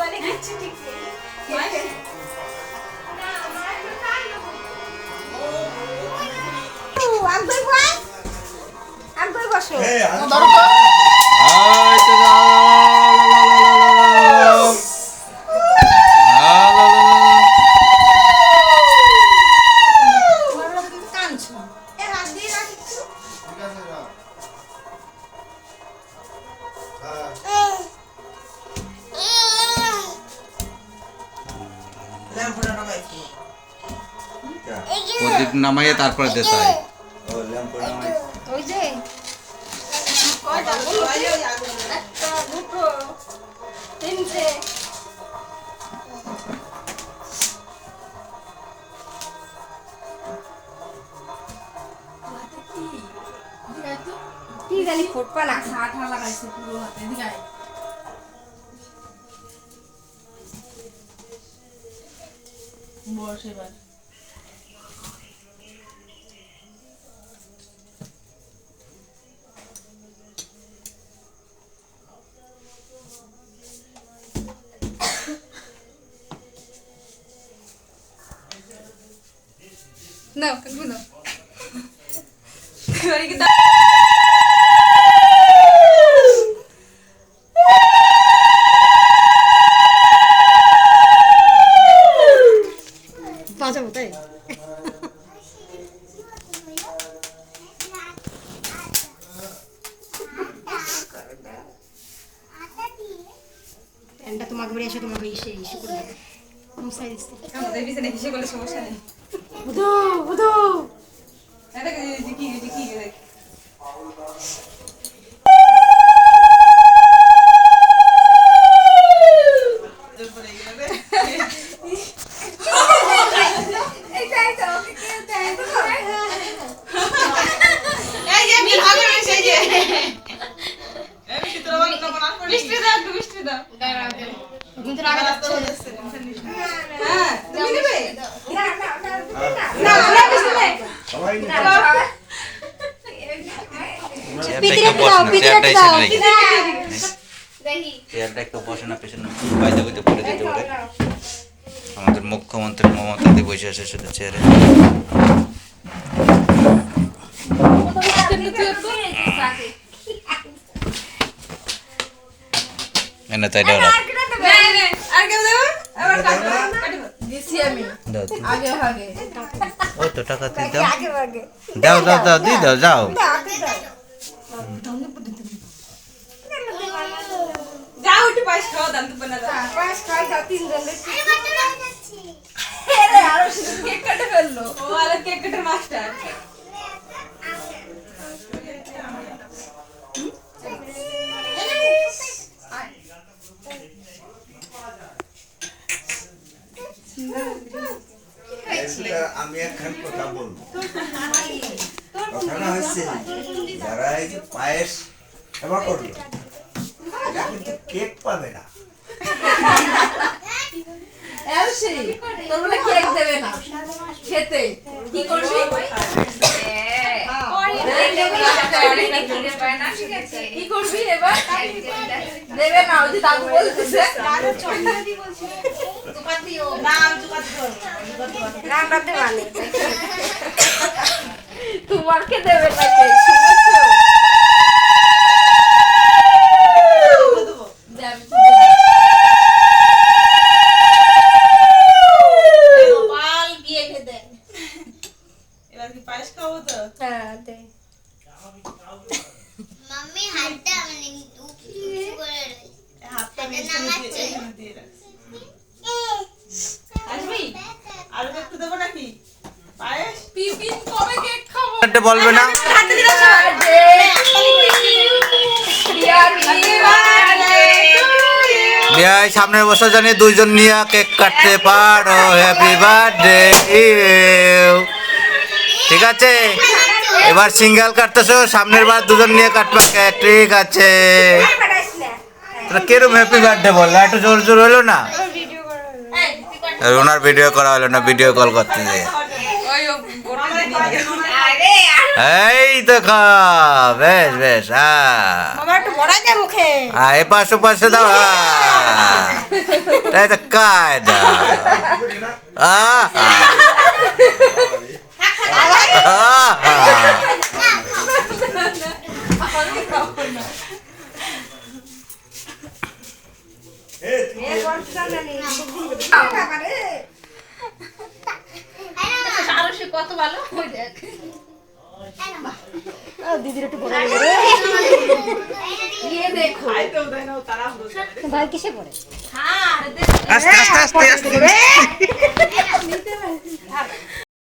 মানে কিচ্ছু ঠিক নেই I'm going one. I'm going wash. Hey, I'm নামাইয়ে তারপরে হয় দুটো তিনটে কি বস এবার। নাও কাকু নাও বাজাবো তাই প্যান্টটা তোমাকে বাড়ি এসে তোমাকে ইসে ইসে করে দেবে আমাদের বিছানে হিসেবে করলে সমস্যা নেই বুধু বুধু এটা কি কি কি কি দেখ এই যে আমি ভালো হয়েছে যে এই মিষ্টি তোরা বলো না মনে করে মিষ্টি দাও একটু মিষ্টি দাও কিন্তু রাখা যাচ্ছে হ্যাঁ তুমি নেবে না না না না না মিষ্টি নেই সবাই নিয়ে চেয়ারটা একটু বস না চেয়ারটা এসে রেখে চেয়ারটা একটু বসে না পেছনে বাইতে বাইতে পড়ে যেতে পারে। আমাদের মুখ্যমন্ত্রী মমতা দি বসে আছে শুধু চেয়ারে। এনে তাই দাও। আর কেউ দেবে। আবার কাটো দিছি আমি। দাও দাও। দাও দাও দাও দিয়ে দাও যাও যাও একটু পায়েস খাও দাম তো বানা দাও পাঁচ ছয় দাও তিন জন আরও শুধু কেক কাটে ফেলল ও আর কেক কাটার মাস্টার আমি একখান কথা বলব কথাটা হচ্ছে যারা এই যে পায়েস সেবা করল এরা কিন্তু কেক পাবে না। কেক দেবে না। খেতে। কি করবি? কি করবি এবার? দেবে না ওই যে দাদু বলতেছে। রান্নাতে মানে তোমাকে দেবে না কি? পায়েস খাব তো? হ্যাঁ দে। মাম্মি হাতটা মানে উঁচু করে হাতটা নামাচ্ছে। আসবি? আরও একটু দেবো নাকি পায়েস পিপিন কবে কেক খাব বলবে না। সামনের বছর জানি দুইজন নিয়ে কেক কাটতে পারো। হ্যাপি বার্থডে ঠিক আছে? এবার সিঙ্গেল কাটতেছো সামনের বার দুজন নিয়ে কাটবা কেক ঠিক আছে। কিরম হ্যাপি বার্থডে বলল? একটু জোর জোর হলো না? ভিডিও করা। আর ওনার ভিডিও করা হলো না ভিডিও কল করতে দিয়ে এই তো খা বেশ বেশ আমার একটু বড়াই দে মুখে। হ্যাঁ এ পাশে পাশে দাও এই তো কায়দা। আহ কত ভালো? ওই দেখ দিদির একটু ও তারা ভাই কিসে পড়ে? হ্যাঁ আস্তে আস্তে আস্তে আস্তে।